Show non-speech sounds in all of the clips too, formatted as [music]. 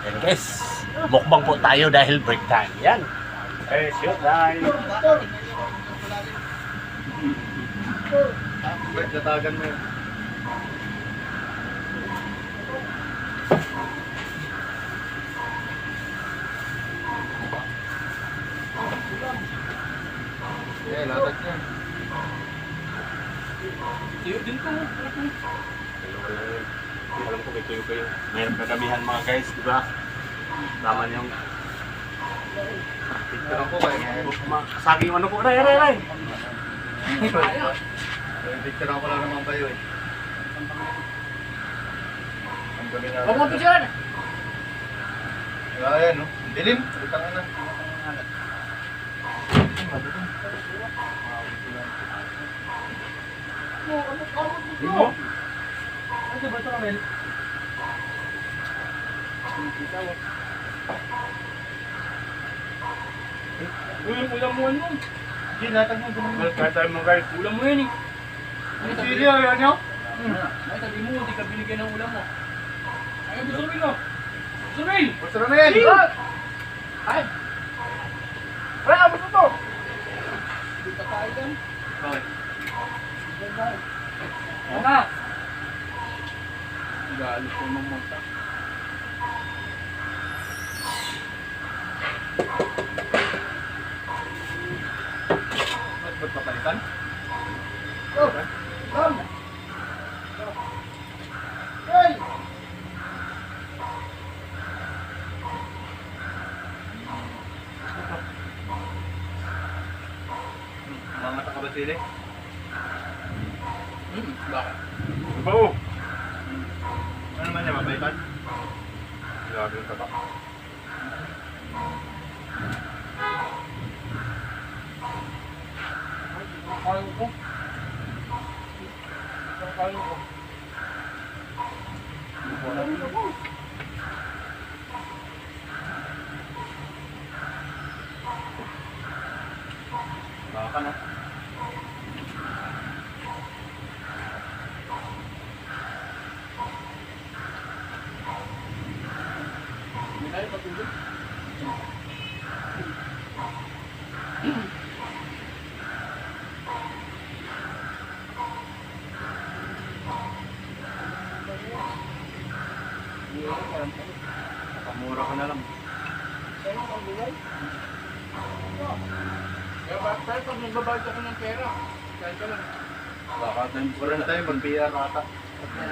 Yan guys, mukbang po tayo dahil break time. Yan. Eh, shoot time. Brett, natagan mo yun. Eh, latag niya. Alam ko may tuyo kayo. Mayroong kagabihan mga guys, di ba? Tama niyong Picture ko kaya. Sagi yung ano po. Ray, ray, ray. Picture ko lang naman kayo eh. Ang gabi na. Huwag mong picturean. Wala yan, no? Ang Dilim. Butang na. Mo? Ano ba ito, Ramel? Uy, ulam mo ano? Hindi, latag mo. Kahit tayo mga guys, ulam mo yan eh. Ang Sili, ayaw niyo? Ay, sabi mo, hindi ka binigyan ng ulam mo. Ay, gusto rin oh. Gusto rin! Gusto na yan. Ay! Wala gusto to! Hindi ka tayo dyan. Bakit? Ano? Galit ko ng mata. Ba't papalitan? Oh! Come! Hey! Mga mata ka ba, Sili? Hmm, bakit? Ano naman niya, mabaitan? Grabe yung taba. Kaya ko. Kaya ko. Baka Nakamura ka na lang. Kaya bakit tayo pag nagbabayad ako ng pera? Kaya ka lang. Baka tayo, wala na tayo, mag-PR ata. Sige.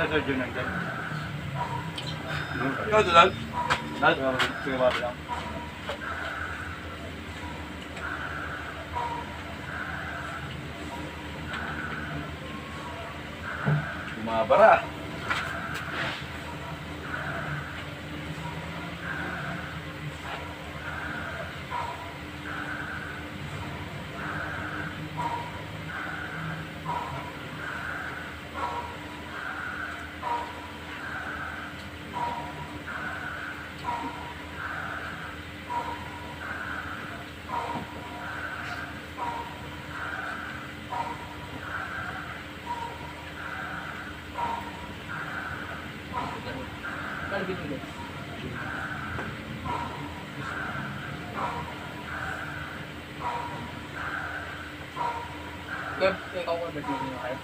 Ano sa dyan nandyan? Ikaw, Dulan? Lahat, sige ba lang? Bumabara. Binigay. Kaya, ikaw ka ba binigay kayo?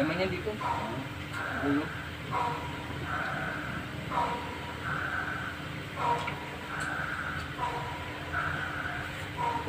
Laman yan dito. Gulo.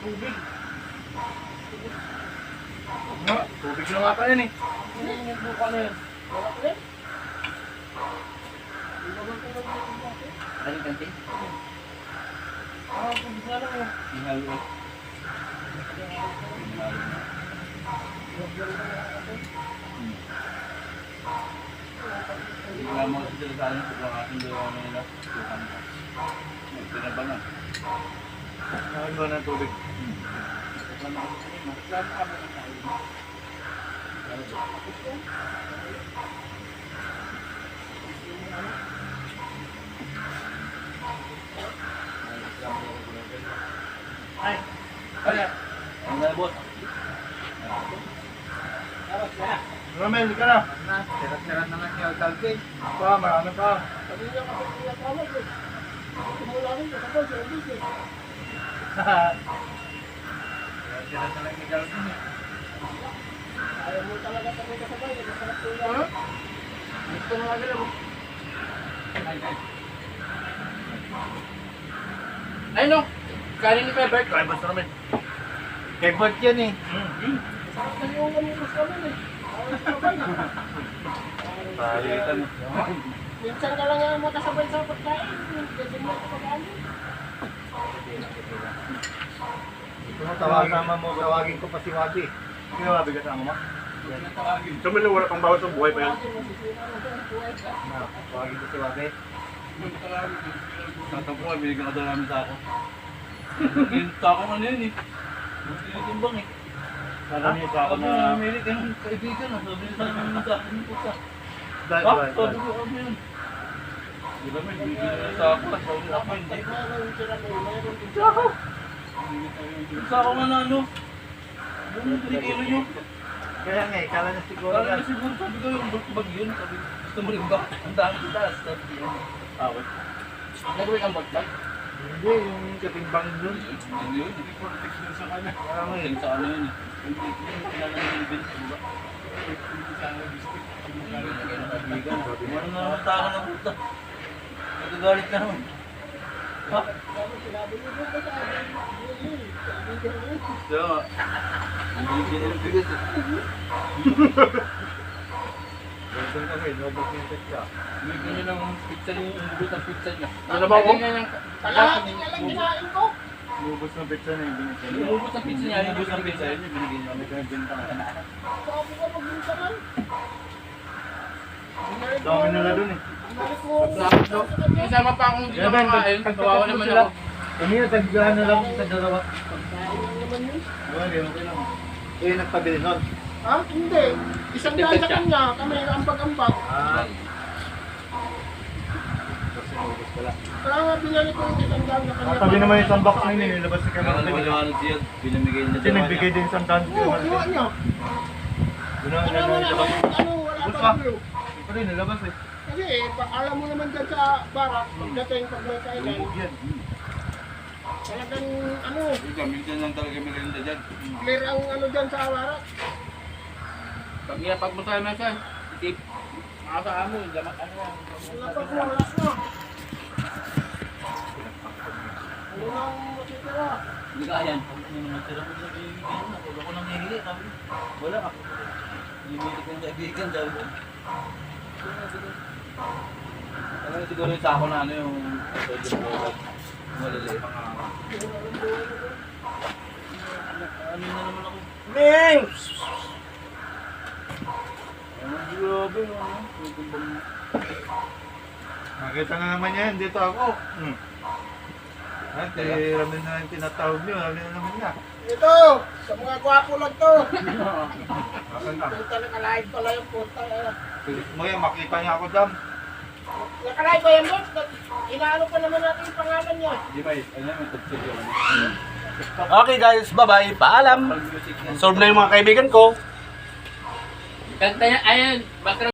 tubig. Nga, tubig na nga pa yan eh. Ano yung buka na yan? Wala ko rin. Ano yung? Parang tubig na lang. Wala mo kasi sila sa akin, sobrang aking dalawa na nila. Sa inyo. Ay. Kaya, ang nalabot. Ramel, ka na. Sirat-sirat na lang yung talpin. Pa, marami pa. Sabi niya kasi pinatawag eh. Simula rin, kasabay, siya ulit eh. Sirat na lang ni Galvin eh. Ayaw mo talaga kami kasabay, eh. Masarap ko yan. Gusto mo lagi lang. Ay no, kanin ni Pebert. Kaya basta Ramel. Kay Bert yan eh. Sarap na yung ano yung namin eh. Palitan. Minsan ka lang yung makasabay sa pagkain. Kasi mo ito pag-ano. Tawagin mo, tawagin ko pa si Wabi. Sino Wabi kasama mo? So, may wala pang bawat ng buhay pa yan. Na ka. Na, tawagin ko si Wabi. Tatampo nga, binigyan ka daw namin sa ako. Yung tako ano yun eh. Tinitimbang eh. Niya sa ako na... Merit, yung kaibigan ah. Sabi niya sa amin sa akin yung pusa. Dahil, dahil, Sabi ko, ano yun? Di ba may bibigyan na sa ako. Sabi hindi. Sa sa nga na ano. Yung kinikilo nyo. Kaya nga eh, kala na siguro Kala yan. na siguro, sabi ko yung bag yun. Sabi ko, gusto mo rin ba? [laughs] Ang dami sa taas. Sabi ko, Awit. nagawin ang bag Hindi, yung katimbang dun. Ano yun? Hindi protection sa kanya. Kaya nga eh. Yung sa ano yun eh. Ba? Ano na puta? Nagagalit na naman. Ha? Niyo. Kaya. Hindi din ng bigas eh. Ganun kami, nobot yung tekla. Bigyan nyo ng pizza yung ang pizza niya. Ano ba ako? Kalahati nga lang kinain ko. Lubos ng pizza na yung binigyan Yung umubot ang pizza niya, umubot ang pizza niya, binigyan niya. Kami kami bintang. Sabi ko magbintangan. Dami nila dun eh. Isama pa akong kumakain, pag- kawawa naman ako. Kami na tagdahan na lang sa dalawa. Pagkain naman yun. Okay, okay lang. Eh, nagpabili nun. Ha? Hindi. Isang daan sa kanya. Kami ambag-ambag. Ah. Kasi lubos pala. Kaya ko yung isang daan sa kanya. Sabi naman isang box na yun, nilabas si naman siya, binamigay niya Kasi nagbigay din isang daan. Oo, ginawa niya. Na, Ano wala naman, ano, wala pa. Ito rin, nilabas eh. Kasi eh, pa- alam mo naman dyan sa barak, pagdating pag may kailan, talagang ano, Ikaw, minsan lang talaga maganda dyan. clear ang ano dyan sa barak. Pag iyapag mo tayo na siya, tip. Makasama mo, damat ano yan. Wala pag wala na. Ano? Hindi ka ayan. Ano pag ako nang ko, wala ka. Hihili ko yung kaibigan, ko. Alam siguro yung sako na ano yung. Maliliit. Ano na naman ako? Ano, grabe, ano? Mo. Nakita na naman yan, dito ako. Hmm. At eh, rami na yung tinatawag niyo, rami na naman niya. Ito, sa mga gwapo lang to. Asan na? Punta nakalive pala yung punta. eh. Pilit mo yan, makita niya ako dam. Nakalive ba yan, boss? Inaano pa naman natin yung pangalan niya. Di ba, ano yung tagtog yung ano? Okay guys, bye-bye. Paalam. Solve na yung mga kaibigan ko. Kanta niya, ayun, background